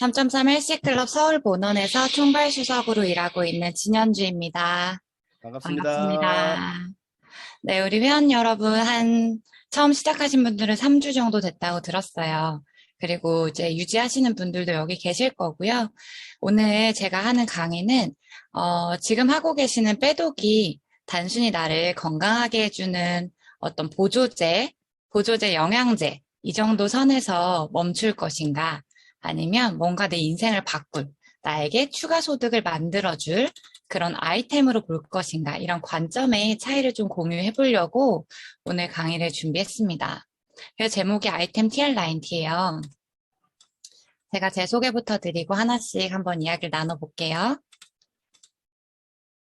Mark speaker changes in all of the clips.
Speaker 1: 3.3 헬스클럽 서울 본원에서 총괄 수석으로 일하고 있는 진현주입니다.
Speaker 2: 반갑습니다.
Speaker 1: 반갑습니다. 네, 우리 회원 여러분 한 처음 시작하신 분들은 3주 정도 됐다고 들었어요. 그리고 이제 유지하시는 분들도 여기 계실 거고요. 오늘 제가 하는 강의는 어, 지금 하고 계시는 빼독이 단순히 나를 건강하게 해주는 어떤 보조제, 보조제 영양제 이 정도 선에서 멈출 것인가 아니면 뭔가 내 인생을 바꿀 나에게 추가 소득을 만들어줄 그런 아이템으로 볼 것인가 이런 관점의 차이를 좀 공유해 보려고 오늘 강의를 준비했습니다. 그래서 제목이 아이템 TR90T예요. 제가 제 소개부터 드리고 하나씩 한번 이야기를 나눠볼게요.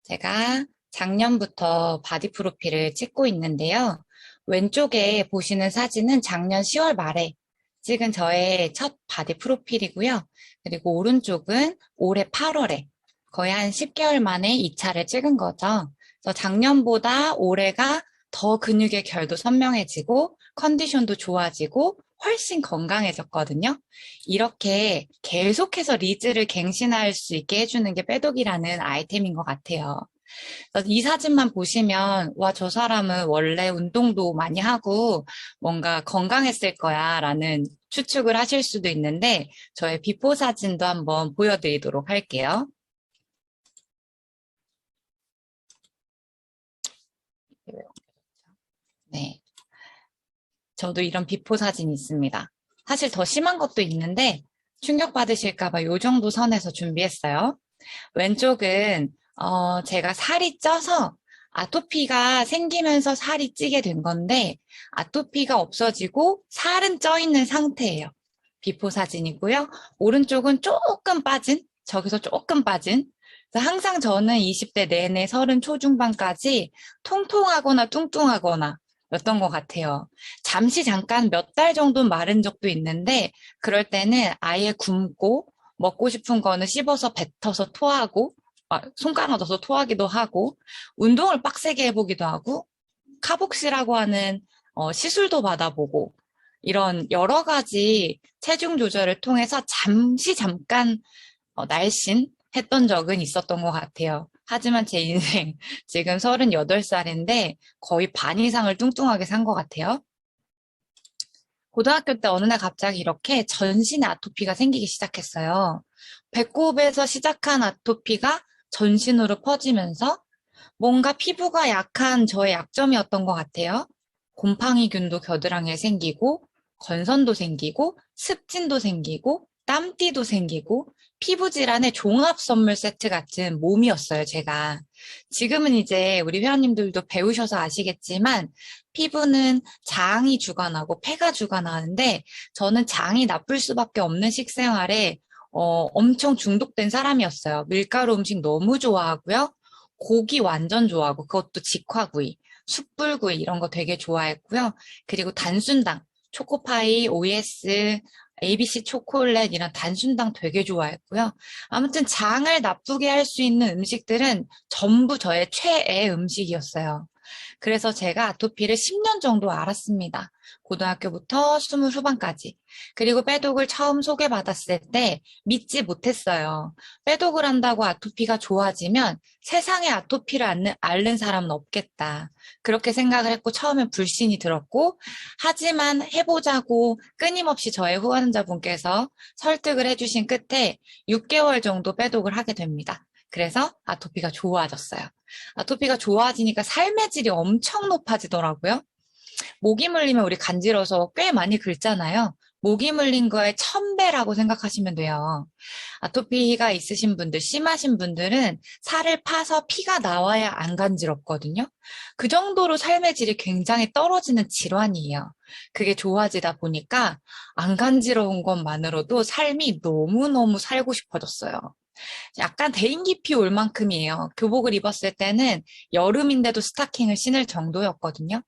Speaker 1: 제가 작년부터 바디 프로필을 찍고 있는데요. 왼쪽에 보시는 사진은 작년 10월 말에 찍은 저의 첫 바디 프로필이고요. 그리고 오른쪽은 올해 8월에 거의 한 10개월 만에 2차를 찍은 거죠. 그래서 작년보다 올해가 더 근육의 결도 선명해지고 컨디션도 좋아지고 훨씬 건강해졌거든요. 이렇게 계속해서 리즈를 갱신할 수 있게 해주는 게 빼독이라는 아이템인 것 같아요. 이 사진만 보시면 와 저 사람은 원래 운동도 많이 하고 뭔가 건강했을 거야 라는 추측을 하실 수도 있는데 저의 비포 사진도 한번 보여드리도록 할게요. 네. 저도 이런 비포 사진이 있습니다. 사실 더 심한 것도 있는데 충격받으실까봐 요 정도 선에서 준비했어요. 왼쪽은 어, 제가 살이 쪄서 아토피가 생기면서 살이 찌게 된 건데 아토피가 없어지고 살은 쪄 있는 상태예요. 비포 사진이고요. 오른쪽은 조금 빠진, 저기서 조금 빠진. 항상 저는 20대 내내 30 초중반까지 통통하거나 뚱뚱하거나 였던 것 같아요. 잠시 잠깐 몇 달 정도 마른 적도 있는데 그럴 때는 아예 굶고 먹고 싶은 거는 씹어서 뱉어서 토하고 아, 손가락 넣어서 토하기도 하고 운동을 빡세게 해보기도 하고 카복시라고 하는 어, 시술도 받아보고 이런 여러 가지 체중 조절을 통해서 잠시 잠깐 어, 날씬 했던 적은 있었던 것 같아요. 하지만 제 인생 지금 38살인데 거의 반 이상을 뚱뚱하게 산 것 같아요. 고등학교 때 어느 날 갑자기 이렇게 전신에 아토피가 생기기 시작했어요. 배꼽에서 시작한 아토피가 전신으로 퍼지면서 뭔가 피부가 약한 저의 약점이었던 것 같아요. 곰팡이균도 겨드랑이에 생기고 건선도 생기고 습진도 생기고 땀띠도 생기고 피부 질환의 종합 선물 세트 같은 몸이었어요, 제가. 지금은 이제 우리 회원님들도 배우셔서 아시겠지만 피부는 장이 주관하고 폐가 주관하는데 저는 장이 나쁠 수밖에 없는 식생활에 어, 엄청 중독된 사람이었어요. 밀가루 음식 너무 좋아하고요. 고기 완전 좋아하고 그것도 직화구이, 숯불구이 이런 거 되게 좋아했고요. 그리고 단순당, 초코파이, OS, ABC 초콜릿 이런 단순당 되게 좋아했고요. 아무튼 장을 나쁘게 할 수 있는 음식들은 전부 저의 최애 음식이었어요. 그래서 제가 아토피를 10년 정도 알았습니다. 고등학교부터 스물 후반까지. 그리고 빼독을 처음 소개받았을 때 믿지 못했어요. 빼독을 한다고 아토피가 좋아지면 세상에 아토피를 앓는, 앓는 사람은 없겠다. 그렇게 생각을 했고 처음엔 불신이 들었고 하지만 해보자고 끊임없이 저의 후원자분께서 설득을 해주신 끝에 6개월 정도 빼독을 하게 됩니다. 그래서 아토피가 좋아졌어요. 아토피가 좋아지니까 삶의 질이 엄청 높아지더라고요. 모기 물리면 우리 간지러서 꽤 많이 긁잖아요. 모기 물린 거에 천배라고 생각하시면 돼요. 아토피가 있으신 분들, 심하신 분들은 살을 파서 피가 나와야 안 간지럽거든요. 그 정도로 삶의 질이 굉장히 떨어지는 질환이에요. 그게 좋아지다 보니까 안 간지러운 것만으로도 삶이 너무너무 살고 싶어졌어요. 약간 대인 깊이 올 만큼이에요. 교복을 입었을 때는 여름인데도 스타킹을 신을 정도였거든요.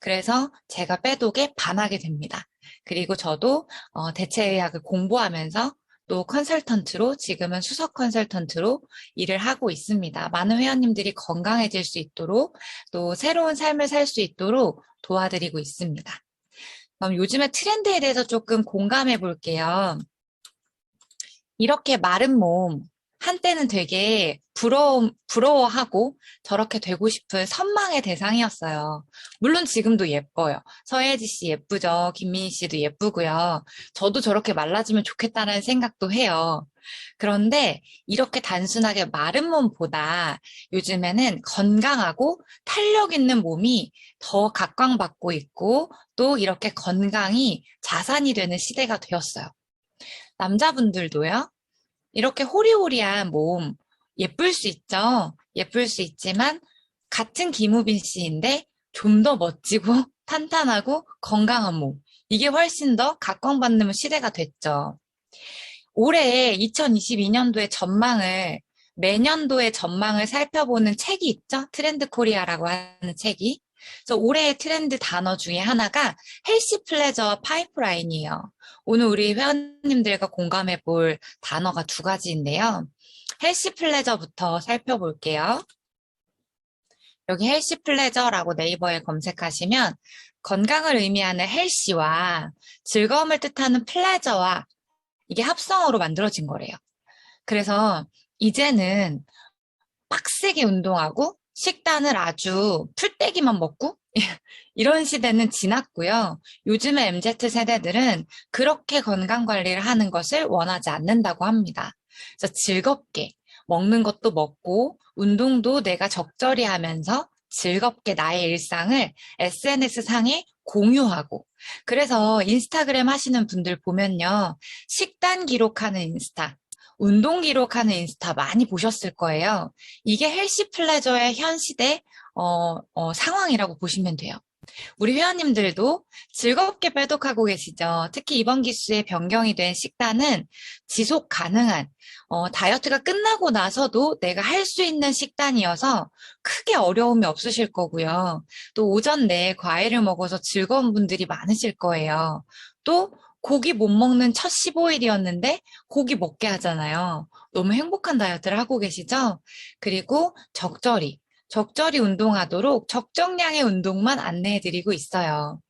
Speaker 1: 그래서 제가 빼독에 반하게 됩니다. 그리고 저도 어, 대체의학을 공부하면서 또 컨설턴트로 지금은 수석 컨설턴트로 일을 하고 있습니다. 많은 회원님들이 건강해질 수 있도록 또 새로운 삶을 살 수 있도록 도와드리고 있습니다. 그럼 요즘의 트렌드에 대해서 조금 공감해 볼게요. 이렇게 마른 몸, 한때는 되게 부러워, 부러워하고 저렇게 되고 싶은 선망의 대상이었어요. 물론 지금도 예뻐요. 서예지 씨 예쁘죠. 김민희 씨도 예쁘고요. 저도 저렇게 말라지면 좋겠다는 생각도 해요. 그런데 이렇게 단순하게 마른 몸보다 요즘에는 건강하고 탄력 있는 몸이 더 각광받고 있고 또 이렇게 건강이 자산이 되는 시대가 되었어요. 남자분들도요. 이렇게 호리호리한 몸 예쁠 수 있죠. 예쁠 수 있지만 같은 김우빈 씨인데 좀 더 멋지고 탄탄하고 건강한 몸. 이게 훨씬 더 각광받는 시대가 됐죠. 올해 2022년도의 전망을 매년도의 전망을 살펴보는 책이 있죠. 트렌드 코리아라고 하는 책이. 그래서 올해의 트렌드 단어 중에 하나가 헬시 플레저 파이프라인이에요. 오늘 우리 회원님들과 공감해 볼 단어가 두 가지인데요. 헬시 플레저부터 살펴볼게요. 여기 헬시 플레저라고 네이버에 검색하시면 건강을 의미하는 헬시와 즐거움을 뜻하는 플레저와 이게 합성어로 만들어진 거래요. 그래서 이제는 빡세게 운동하고 식단을 아주 풀떼기만 먹고 이런 시대는 지났고요. 요즘의 MZ 세대들은 그렇게 건강 관리를 하는 것을 원하지 않는다고 합니다. 그래서 즐겁게 먹는 것도 먹고 운동도 내가 적절히 하면서 즐겁게 나의 일상을 SNS 상에 공유하고 그래서 인스타그램 하시는 분들 보면요. 식단 기록하는 인스타, 운동 기록하는 인스타 많이 보셨을 거예요. 이게 헬시 플레저의 현 시대 어, 어, 상황이라고 보시면 돼요. 우리 회원님들도 즐겁게 빼독하고 계시죠. 특히 이번 기수에 변경이 된 식단은 지속 가능한 어, 다이어트가 끝나고 나서도 내가 할 수 있는 식단이어서 크게 어려움이 없으실 거고요. 또 오전 내에 과일을 먹어서 즐거운 분들이 많으실 거예요. 또 고기 못 먹는 첫 15일이었는데 고기 먹게 하잖아요. 너무 행복한 다이어트를 하고 계시죠? 그리고 적절히 적절히 운동하도록 적정량의 운동만 안내해 드리고 있어요.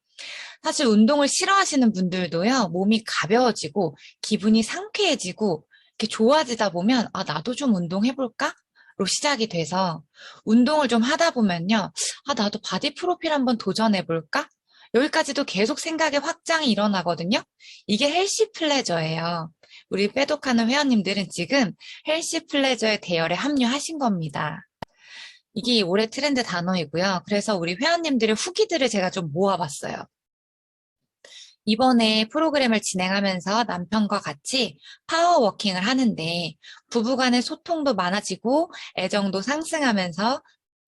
Speaker 1: 사실 운동을 싫어하시는 분들도요, 몸이 가벼워지고 기분이 상쾌해지고 이렇게 좋아지다 보면, 아, 나도 좀 운동해볼까? 로 시작이 돼서 운동을 좀 하다 보면요, 아, 나도 바디 프로필 한번 도전해볼까? 여기까지도 계속 생각의 확장이 일어나거든요. 이게 헬시 플레저예요. 우리 빼독하는 회원님들은 지금 헬시 플레저의 대열에 합류하신 겁니다. 이게 올해 트렌드 단어이고요. 그래서 우리 회원님들의 후기들을 제가 좀 모아봤어요. 이번에 프로그램을 진행하면서 남편과 같이 파워워킹을 하는데 부부간의 소통도 많아지고 애정도 상승하면서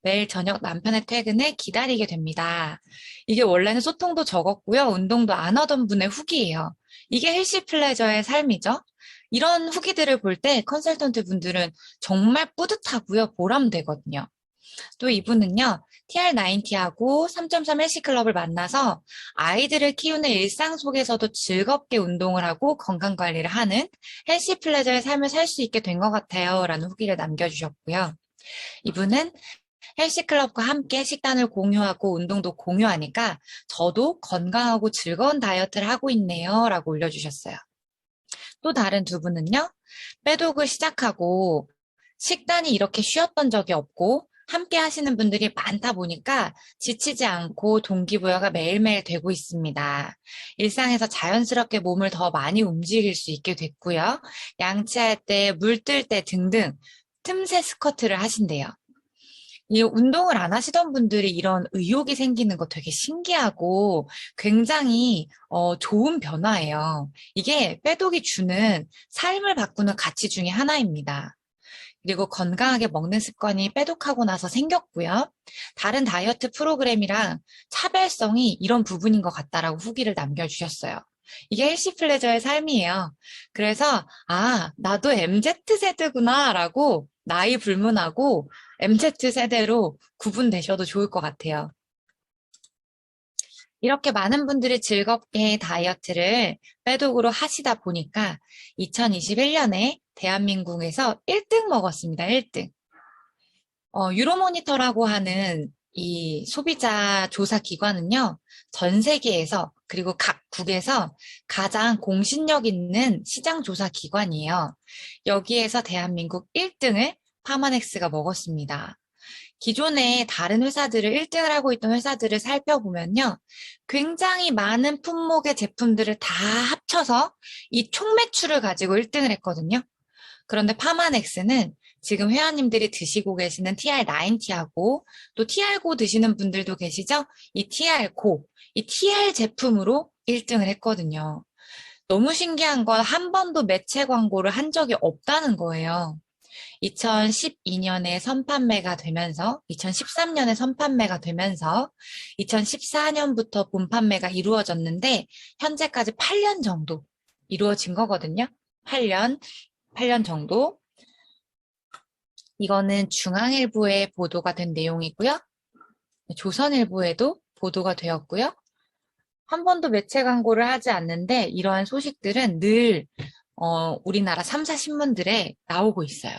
Speaker 1: 매일 저녁 남편의 퇴근을 기다리게 됩니다. 이게 원래는 소통도 적었고요. 운동도 안 하던 분의 후기예요. 이게 헬시 플레저의 삶이죠. 이런 후기들을 볼 때 컨설턴트 분들은 정말 뿌듯하고요. 보람되거든요. 또 이분은요, TR90하고 3.3 헬시 클럽을 만나서 아이들을 키우는 일상 속에서도 즐겁게 운동을 하고 건강 관리를 하는 헬시 플레저의 삶을 살 수 있게 된 것 같아요. 라는 후기를 남겨주셨고요. 이분은 헬시클럽과 함께 식단을 공유하고 운동도 공유하니까 저도 건강하고 즐거운 다이어트를 하고 있네요. 라고 올려주셨어요. 또 다른 두 분은요, 빼독을 시작하고 식단이 이렇게 쉬었던 적이 없고 함께 하시는 분들이 많다 보니까 지치지 않고 동기부여가 매일매일 되고 있습니다. 일상에서 자연스럽게 몸을 더 많이 움직일 수 있게 됐고요. 양치할 때, 물 뜰 때 등등 틈새 스쿼트를 하신대요. 이 운동을 안 하시던 분들이 이런 의욕이 생기는 거 되게 신기하고 굉장히 어, 좋은 변화예요. 이게 빼독이 주는 삶을 바꾸는 가치 중에 하나입니다. 그리고 건강하게 먹는 습관이 빼독하고 나서 생겼고요. 다른 다이어트 프로그램이랑 차별성이 이런 부분인 것 같다라고 후기를 남겨주셨어요. 이게 헬시 플레저의 삶이에요. 그래서 아 나도 MZ 세대구나라고 나이 불문하고 MZ 세대로 구분되셔도 좋을 것 같아요. 이렇게 많은 분들이 즐겁게 다이어트를 빼독으로 하시다 보니까 2021년에 대한민국에서 1등 먹었습니다. 1등. 어, 유로모니터라고 하는 이 소비자 조사 기관은요, 전 세계에서 그리고 각 국에서 가장 공신력 있는 시장 조사 기관이에요. 여기에서 대한민국 1등을 파마넥스가 먹었습니다. 기존에 다른 회사들을 1등을 하고 있던 회사들을 살펴보면요. 굉장히 많은 품목의 제품들을 다 합쳐서 이 총 매출을 가지고 1등을 했거든요. 그런데 파마넥스는 지금 회원님들이 드시고 계시는 TR90하고 또 TR고 드시는 분들도 계시죠? 이 TR고, 이 TR 제품으로 1등을 했거든요. 너무 신기한 건 한 번도 매체 광고를 한 적이 없다는 거예요. 2012년에 선판매가 되면서 2013년에 선판매가 되면서 2014년부터 본판매가 이루어졌는데 현재까지 8년 정도 이루어진 거거든요. 8년, 8년 정도. 이거는 중앙일보에 보도가 된 내용이고요. 조선일보에도 보도가 되었고요. 한 번도 매체 광고를 하지 않는데 이러한 소식들은 늘 어, 우리나라 3사 신문들에 나오고 있어요.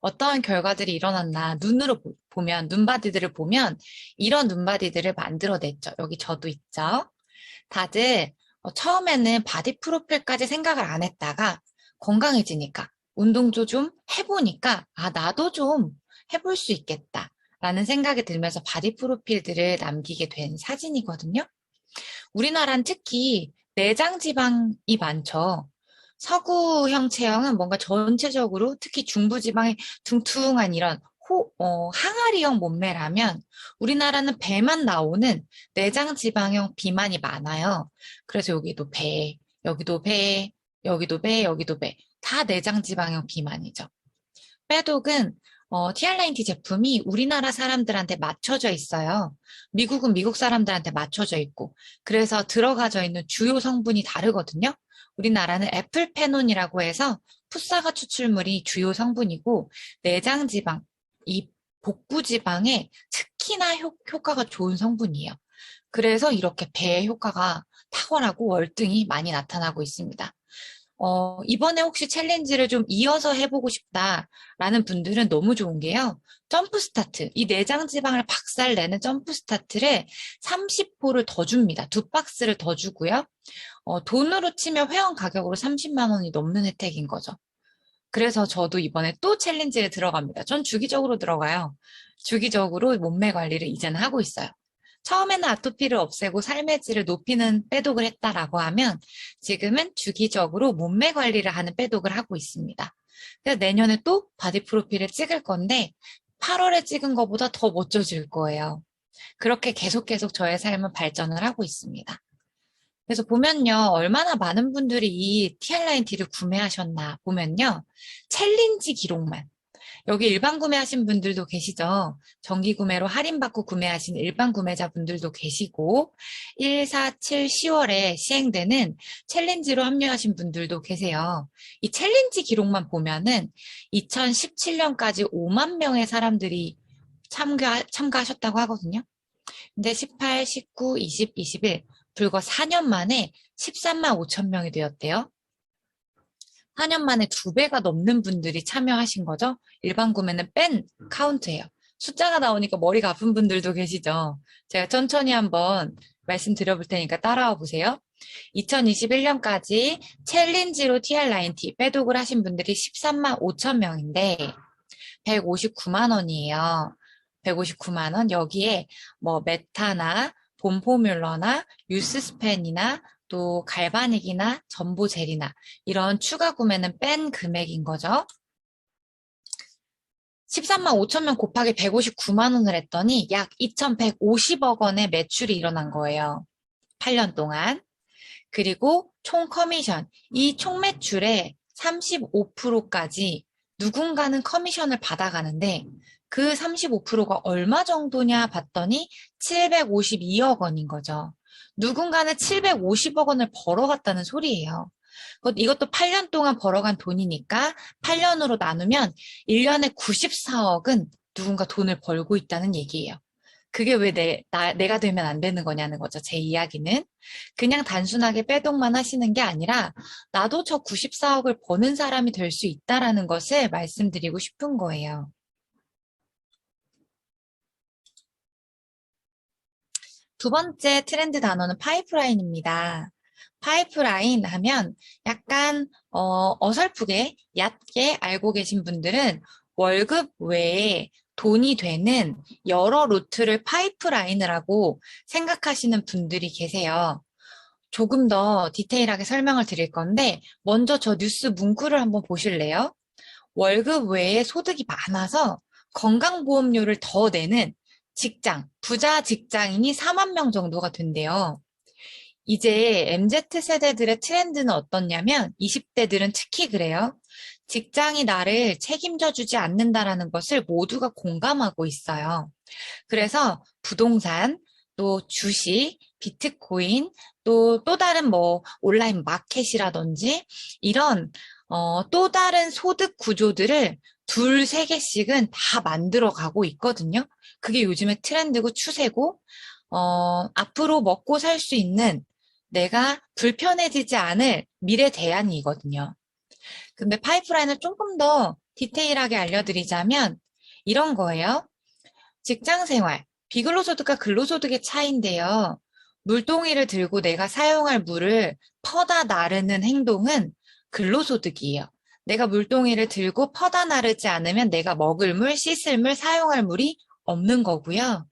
Speaker 1: 어떠한 결과들이 일어났나 눈으로 보- 보면 눈바디들을 보면 이런 눈바디들을 만들어냈죠. 여기 저도 있죠. 다들 어, 처음에는 바디 프로필까지 생각을 안 했다가 건강해지니까 운동도 좀 해보니까 아 나도 좀 해볼 수 있겠다 라는 생각이 들면서 바디 프로필들을 남기게 된 사진이거든요. 우리나라는 특히 내장 지방이 많죠. 서구형 체형은 뭔가 전체적으로 특히 중부지방의 둥퉁한 이런 호, 어, 항아리형 몸매라면 우리나라는 배만 나오는 내장 지방형 비만이 많아요. 그래서 여기도 배, 여기도 배, 여기도 배, 여기도 배. 다 내장 지방형 비만이죠. 빼독은 어, TR90 제품이 우리나라 사람들한테 맞춰져 있어요. 미국은 미국 사람들한테 맞춰져 있고 그래서 들어가져 있는 주요 성분이 다르거든요. 우리나라는 애플페논이라고 해서 풋사과 추출물이 주요 성분이고 내장 지방, 이 복부 지방에 특히나 효, 효과가 좋은 성분이에요. 그래서 이렇게 배의 효과가 탁월하고 월등히 많이 나타나고 있습니다. 어, 이번에 혹시 챌린지를 좀 이어서 해보고 싶다라는 분들은 너무 좋은 게요. 점프 스타트, 이 내장 지방을 박살내는 점프 스타트를 30호를 더 줍니다. 두 박스를 더 주고요. 어, 돈으로 치면 회원 가격으로 30만 원이 넘는 혜택인 거죠. 그래서 저도 이번에 또 챌린지에 들어갑니다. 전 주기적으로 들어가요. 주기적으로 몸매 관리를 이제는 하고 있어요. 처음에는 아토피를 없애고 삶의 질을 높이는 빼독을 했다라고 하면 지금은 주기적으로 몸매 관리를 하는 빼독을 하고 있습니다. 그래서 내년에 또 바디 프로필을 찍을 건데 8월에 찍은 것보다 더 멋져질 거예요. 그렇게 계속 계속 저의 삶은 발전을 하고 있습니다. 그래서 보면요, 얼마나 많은 분들이 이 TR9T를 구매하셨나 보면요, 챌린지 기록만. 여기 일반 구매하신 분들도 계시죠? 정기 구매로 할인받고 구매하신 일반 구매자분들도 계시고, 1, 4, 7, 10월에 시행되는 챌린지로 합류하신 분들도 계세요. 이 챌린지 기록만 보면은 2017년까지 5만 명의 사람들이 참가, 참가하셨다고 하거든요. 근데 18, 19, 20, 21, 불과 4년 만에 13만 5천 명이 되었대요. 4년 만에 두 배가 넘는 분들이 참여하신 거죠. 일반 구매는 뺀 카운트예요. 숫자가 나오니까 머리가 아픈 분들도 계시죠. 제가 천천히 한번 말씀드려 볼 테니까 따라와 보세요. 2021년까지 챌린지로 TR9T 빼독을 하신 분들이 13만 5천 명인데 159만 원이에요. 159만 원 여기에 뭐 메타나 봄포뮬러나 유스스펜이나 또 갈바닉이나 전보젤이나 이런 추가 구매는 뺀 금액인 거죠. 13만 5천 명 곱하기 159만 원을 했더니 약 2,150억 원의 매출이 일어난 거예요. 8년 동안. 그리고 총 커미션, 이 총 매출의 35%까지 누군가는 커미션을 받아가는데 그 35%가 얼마 정도냐 봤더니 752억 원인 거죠. 누군가는 750억 원을 벌어갔다는 소리예요. 이것도 8년 동안 벌어간 돈이니까 8년으로 나누면 1년에 94억은 누군가 돈을 벌고 있다는 얘기예요. 그게 왜 내, 나, 내가 되면 안 되는 거냐는 거죠. 제 이야기는. 그냥 단순하게 빼독만 하시는 게 아니라 나도 저 94억을 버는 사람이 될 수 있다라는 것을 말씀드리고 싶은 거예요. 두 번째 트렌드 단어는 파이프라인입니다. 파이프라인 하면 약간 어, 어설프게 얕게 알고 계신 분들은 월급 외에 돈이 되는 여러 루트를 파이프라인이라고 생각하시는 분들이 계세요. 조금 더 디테일하게 설명을 드릴 건데 먼저 저 뉴스 문구를 한번 보실래요? 월급 외에 소득이 많아서 건강보험료를 더 내는 직장, 부자 직장인이 4만 명 정도가 된대요. 이제 MZ 세대들의 트렌드는 어떻냐면 20대들은 특히 그래요. 직장이 나를 책임져 주지 않는다라는 것을 모두가 공감하고 있어요. 그래서 부동산, 또 주식, 비트코인, 또, 또 다른 뭐 온라인 마켓이라든지 이런 어, 또 다른 소득 구조들을 둘, 세 개씩은 다 만들어 가고 있거든요. 그게 요즘의 트렌드고 추세고, 어, 앞으로 먹고 살 수 있는 내가 불편해지지 않을 미래 대안이거든요. 근데 파이프라인을 조금 더 디테일하게 알려드리자면 이런 거예요. 직장 생활, 비근로소득과 근로소득의 차이인데요. 물동이를 들고 내가 사용할 물을 퍼다 나르는 행동은 근로소득이에요. 내가 물동이를 들고 퍼다 나르지 않으면 내가 먹을 물, 씻을 물, 사용할 물이 없는 거고요.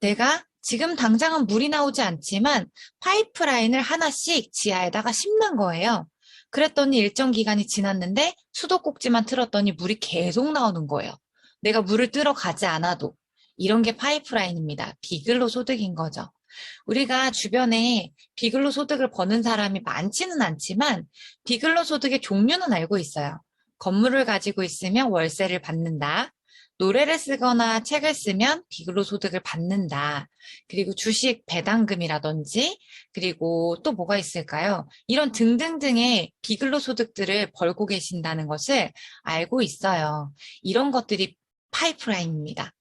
Speaker 1: 내가 지금 당장은 물이 나오지 않지만 파이프라인을 하나씩 지하에다가 심는 거예요. 그랬더니 일정 기간이 지났는데 수도꼭지만 틀었더니 물이 계속 나오는 거예요. 내가 물을 뜨러 가지 않아도. 이런 게 파이프라인입니다. 비근로 소득인 거죠. 우리가 주변에 비근로 소득을 버는 사람이 많지는 않지만 비근로 소득의 종류는 알고 있어요. 건물을 가지고 있으면 월세를 받는다. 노래를 쓰거나 책을 쓰면 비근로 소득을 받는다. 그리고 주식 배당금이라든지 그리고 또 뭐가 있을까요? 이런 등등등의 비근로 소득들을 벌고 계신다는 것을 알고 있어요. 이런 것들이 파이프라인입니다.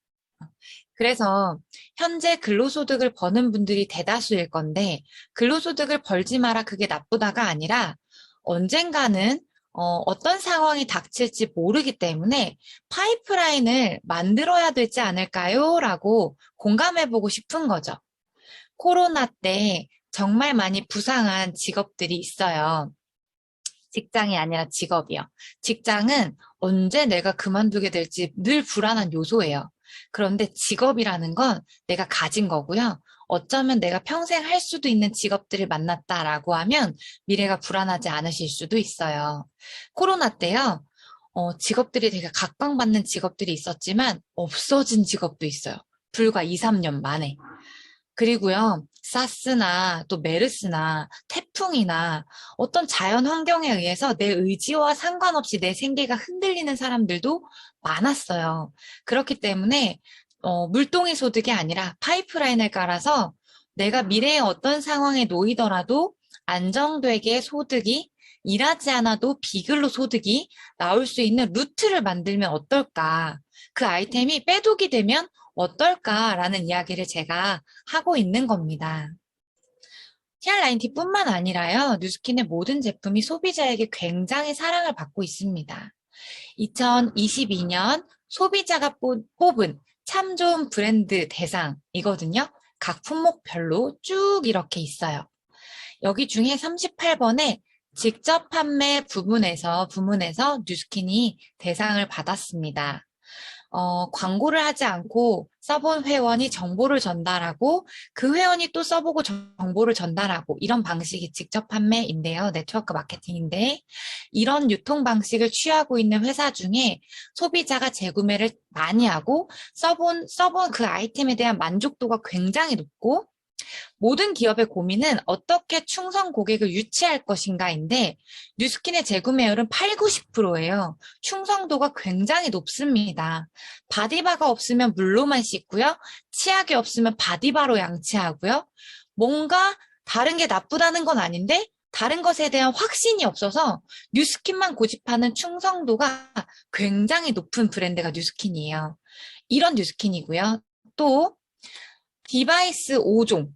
Speaker 1: 그래서 현재 근로소득을 버는 분들이 대다수일 건데 근로소득을 벌지 마라 그게 나쁘다가 아니라 언젠가는 어, 떤 상황이 닥칠지 모르기 때문에 파이프라인을 만들어야 되지 않을까요? 라고 공감해보고 싶은 거죠. 코로나 때 정말 많이 부상한 직업들이 있어요. 직장이 아니라 직업이요. 직장은 언제 내가 그만두게 될지 늘 불안한 요소예요. 그런데 직업이라는 건 내가 가진 거고요. 어쩌면 내가 평생 할 수도 있는 직업들을 만났다라고 하면 미래가 불안하지 않으실 수도 있어요. 코로나 때요. 어, 직업들이 되게 각광받는 직업들이 있었지만 없어진 직업도 있어요. 불과 2, 3년 만에. 그리고요, 사스나 또 메르스나 태풍이나 어떤 자연 환경에 의해서 내 의지와 상관없이 내 생계가 흔들리는 사람들도 많았어요. 그렇기 때문에 어, 물동이 소득이 아니라 파이프라인을 깔아서 내가 미래에 어떤 상황에 놓이더라도 안정되게 소득이 일하지 않아도 비글로 소득이 나올 수 있는 루트를 만들면 어떨까? 그 아이템이 빼독이 되면 어떨까라는 이야기를 제가 하고 있는 겁니다. TR9T뿐만 아니라요, 뉴스킨의 모든 제품이 소비자에게 굉장히 사랑을 받고 있습니다. 2022년 소비자가 뽑은 참 좋은 브랜드 대상이거든요. 각 품목별로 쭉 이렇게 있어요. 여기 중에 38번에 직접 판매 부분에서 부문에서 뉴스킨이 대상을 받았습니다. 어, 광고를 하지 않고 써본 회원이 정보를 전달하고 그 회원이 또 써보고 정보를 전달하고 이런 방식이 직접 판매인데요. 네트워크 마케팅인데 이런 유통 방식을 취하고 있는 회사 중에 소비자가 재구매를 많이 하고 써본, 써본 그 아이템에 대한 만족도가 굉장히 높고 모든 기업의 고민은 어떻게 충성 고객을 유치할 것인가인데 뉴스킨의 재구매율은 8, 90%예요. 충성도가 굉장히 높습니다. 바디바가 없으면 물로만 씻고요. 치약이 없으면 바디바로 양치하고요. 뭔가 다른 게 나쁘다는 건 아닌데 다른 것에 대한 확신이 없어서 뉴스킨만 고집하는 충성도가 굉장히 높은 브랜드가 뉴스킨이에요. 이런 뉴스킨이고요. 또 디바이스 5종,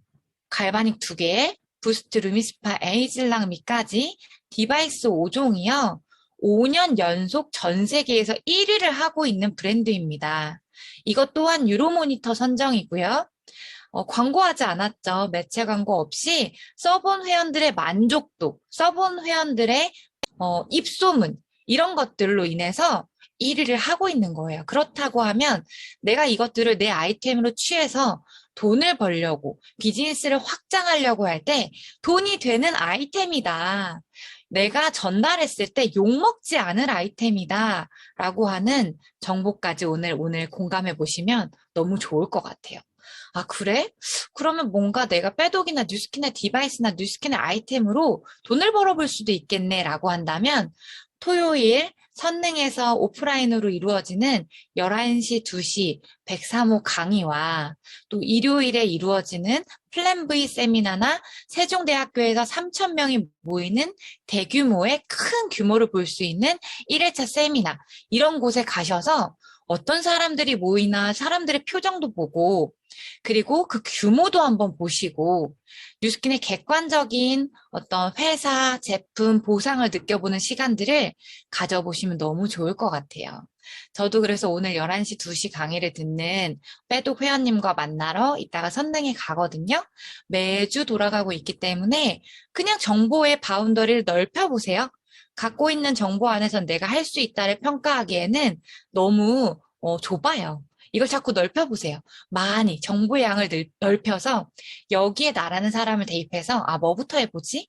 Speaker 1: 갈바닉 2개, 부스트 루미스파 에이즐랑미까지 디바이스 5종이요. 5년 연속 전 세계에서 1위를 하고 있는 브랜드입니다. 이것 또한 유로모니터 선정이고요. 어, 광고하지 않았죠. 매체 광고 없이 써본 회원들의 만족도, 써본 회원들의 어, 입소문, 이런 것들로 인해서 1위를 하고 있는 거예요. 그렇다고 하면 내가 이것들을 내 아이템으로 취해서 돈을 벌려고 비즈니스를 확장하려고 할 때 돈이 되는 아이템이다. 내가 전달했을 때 욕먹지 않을 아이템이다. 라고 하는 정보까지 오늘, 오늘 공감해 보시면 너무 좋을 것 같아요. 아, 그래? 그러면 뭔가 내가 빼독이나 뉴스킨의 디바이스나 뉴스킨의 아이템으로 돈을 벌어볼 수도 있겠네. 라고 한다면 토요일 선능에서 오프라인으로 이루어지는 11시, 2시 103호 강의와 또 일요일에 이루어지는 플랜 V 세미나나 세종대학교에서 3,000명이 모이는 대규모의 큰 규모를 볼 수 있는 1회차 세미나 이런 곳에 가셔서 어떤 사람들이 모이나 사람들의 표정도 보고 그리고 그 규모도 한번 보시고 뉴스킨의 객관적인 어떤 회사, 제품, 보상을 느껴보는 시간들을 가져보시면 너무 좋을 것 같아요. 저도 그래서 오늘 11시 2시 강의를 듣는 빼독 회원님과 만나러 이따가 선릉에 가거든요. 매주 돌아가고 있기 때문에 그냥 정보의 바운더리를 넓혀보세요. 갖고 있는 정보 안에선 내가 할 수 있다를 평가하기에는 너무 어, 좁아요. 이걸 자꾸 넓혀보세요. 많이 정보의 양을 늘- 넓혀서 여기에 나라는 사람을 대입해서 아 뭐부터 해보지?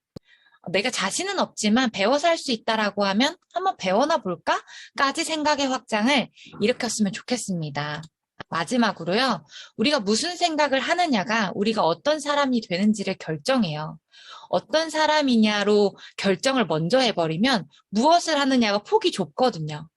Speaker 1: 내가 자신은 없지만 배워서 할 수 있다라고 하면 한번 배워나 볼까?까지 생각의 확장을 일으켰으면 좋겠습니다. 마지막으로요. 우리가 무슨 생각을 하느냐가 우리가 어떤 사람이 되는지를 결정해요. 어떤 사람이냐로 결정을 먼저 해버리면 무엇을 하느냐가 폭이 좁거든요.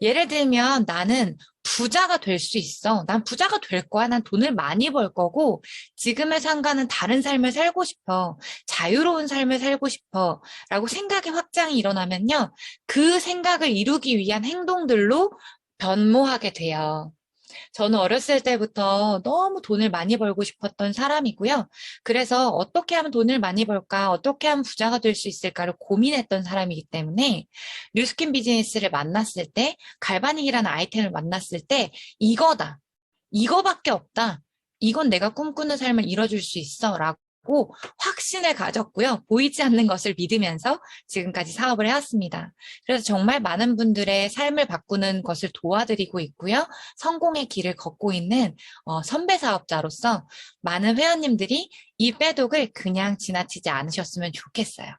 Speaker 1: 예를 들면 나는 부자가 될 수 있어. 난 부자가 될 거야. 난 돈을 많이 벌 거고 지금의 상관은 다른 삶을 살고 싶어. 자유로운 삶을 살고 싶어. 라고 생각의 확장이 일어나면요. 그 생각을 이루기 위한 행동들로 변모하게 돼요. 저는 어렸을 때부터 너무 돈을 많이 벌고 싶었던 사람이고요. 그래서 어떻게 하면 돈을 많이 벌까, 어떻게 하면 부자가 될 수 있을까를 고민했던 사람이기 때문에 뉴스킨 비즈니스를 만났을 때, 갈바닉이라는 아이템을 만났을 때 이거다. 이거밖에 없다. 이건 내가 꿈꾸는 삶을 이뤄줄 수 있어. 라 고 확신을 가졌고요. 보이지 않는 것을 믿으면서 지금까지 사업을 해왔습니다. 그래서 정말 많은 분들의 삶을 바꾸는 것을 도와드리고 있고요. 성공의 길을 걷고 있는 어, 선배 사업자로서 많은 회원님들이 이 빼독을 그냥 지나치지 않으셨으면 좋겠어요.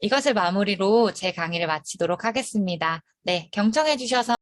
Speaker 1: 이것을 마무리로 제 강의를 마치도록 하겠습니다. 네, 경청해 주셔서